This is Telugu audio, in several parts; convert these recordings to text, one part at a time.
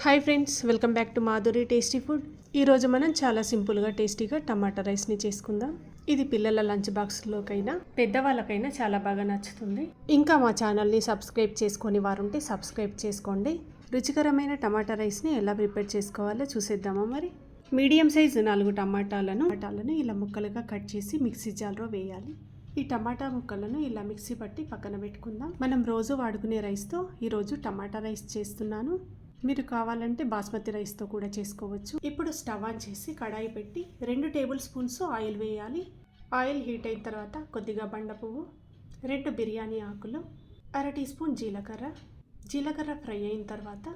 Hi friends welcome back to Madhuri tasty food. ఈరోజు మనం చాలా సింపుల్గా టేస్టీగా టమాటా రైస్ని చేసుకుందాం. ఇది పిల్లల లంచ్ బాక్స్లోకైనా పెద్దవాళ్ళకైనా చాలా బాగా నచ్చుతుంది. ఇంకా మా ఛానల్ని సబ్స్క్రైబ్ చేసుకొని వారుంటే సబ్స్క్రైబ్ చేసుకోండి. రుచికరమైన టమాటా రైస్ని ఎలా ప్రిపేర్ చేసుకోవాలో చూసేద్దామా మరి? మీడియం సైజు నాలుగు టమాటాలను టమాటాలను ఇలా ముక్కలుగా కట్ చేసి మిక్సీ జార్లో వేయాలి. ఈ టమాటా ముక్కలను ఇలా మిక్సీ పట్టి పక్కన పెట్టుకుందాం. మనం రోజు వాడుకునే రైస్తో ఈరోజు టమాటా రైస్ చేస్తున్నాను. మీరు కావాలంటే బాస్మతి రైస్తో కూడా చేసుకోవచ్చు. ఇప్పుడు స్టవ్ ఆన్ చేసి కడాయి పెట్టి రెండు టేబుల్ స్పూన్స్ ఆయిల్ వేయాలి. ఆయిల్ హీట్ అయిన తర్వాత కొద్దిగా బండ పువ్వు రెండు బిర్యానీ ఆకులు అర టీ స్పూన్ జీలకర్ర. జీలకర్ర ఫ్రై అయిన తర్వాత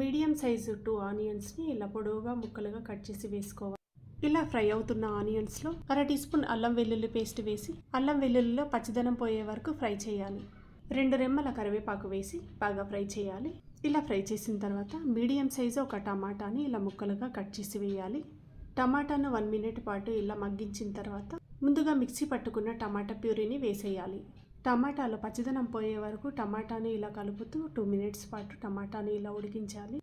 మీడియం సైజు టూ ఆనియన్స్ని ఇలా పొడవుగా ముక్కలుగా కట్ చేసి వేసుకోవాలి. ఇలా ఫ్రై అవుతున్న ఆనియన్స్లో అర టీ స్పూన్ అల్లం వెల్లుల్లి పేస్ట్ వేసి అల్లం వెల్లుల్లిలో పచ్చదనం పోయే వరకు ఫ్రై చేయాలి. రెండు రెమ్మల కరివేపాకు వేసి బాగా ఫ్రై చేయాలి. ఇలా ఫ్రై చేసిన తర్వాత మీడియం సైజు ఒక టమాటాని ఇలా ముక్కలుగా కట్ చేసి వేయాలి. టమాటాను వన్ మినిట్ పాటు ఇలా మగ్గించిన తర్వాత ముందుగా మిక్సీ పట్టుకున్న టమాటా ప్యూరీని వేసేయాలి. టమాటాలో పచ్చదనం పోయే వరకు టమాటాని ఇలా కలుపుతూ టూ మినిట్స్ పాటు టమాటాని ఇలా ఉడికించాలి.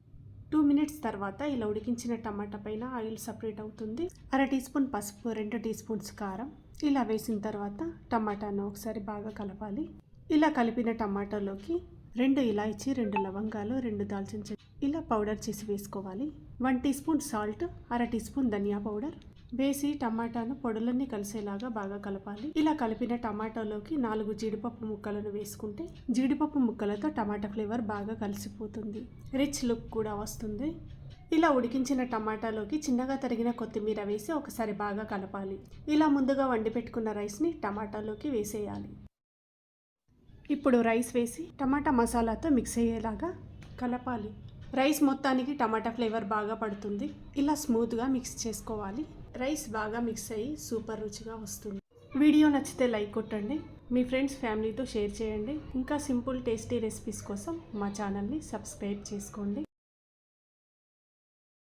టూ మినిట్స్ తర్వాత ఇలా ఉడికించిన టమాటా పైన ఆయిల్ సపరేట్ అవుతుంది. అర టీ స్పూన్ పసుపు రెండు టీ స్పూన్స్ కారం. ఇలా వేసిన తర్వాత టమాటాను ఒకసారి బాగా కలపాలి. ఇలా కలిపిన టమాటాలోకి రెండు ఇలాయచి రెండు లవంగాలు రెండు దాల్చిన చెట్టు ఇలా పౌడర్ చేసి వేసుకోవాలి. వన్ టీ స్పూన్ సాల్ట్ అర టీ స్పూన్ ధనియా పౌడర్. వేసి టమాటాను పొడులన్నీ కలిసేలాగా బాగా కలపాలి. ఇలా కలిపిన టమాటాలోకి నాలుగు జీడిపప్పు ముక్కలను వేసుకుంటే జీడిపప్పు ముక్కలతో టమాటా ఫ్లేవర్ బాగా కలిసిపోతుంది. రిచ్ లుక్ కూడా వస్తుంది. ఇలా ఉడికించిన టమాటాలోకి చిన్నగా తరిగిన కొత్తిమీర వేసి ఒకసారి బాగా కలపాలి. ఇలా ముందుగా వండి పెట్టుకున్న రైస్ని టమాటాలోకి వేసేయాలి. ఇప్పుడు రైస్ వేసి టమాటా మసాలాతో మిక్స్ అయ్యేలాగా కలపాలి. రైస్ మొత్తానికి టమాటా ఫ్లేవర్ బాగా పడుతుంది. ఇలా స్మూత్గా మిక్స్ చేసుకోవాలి. రైస్ బాగా మిక్స్ అయ్యి సూపర్ రుచిగా వస్తుంది. వీడియో నచ్చితే లైక్ కొట్టండి. మీ ఫ్రెండ్స్ ఫ్యామిలీతో షేర్ చేయండి. ఇంకా సింపుల్ టేస్టీ రెసిపీస్ కోసం మా ఛానల్ని సబ్స్క్రైబ్ చేసుకోండి.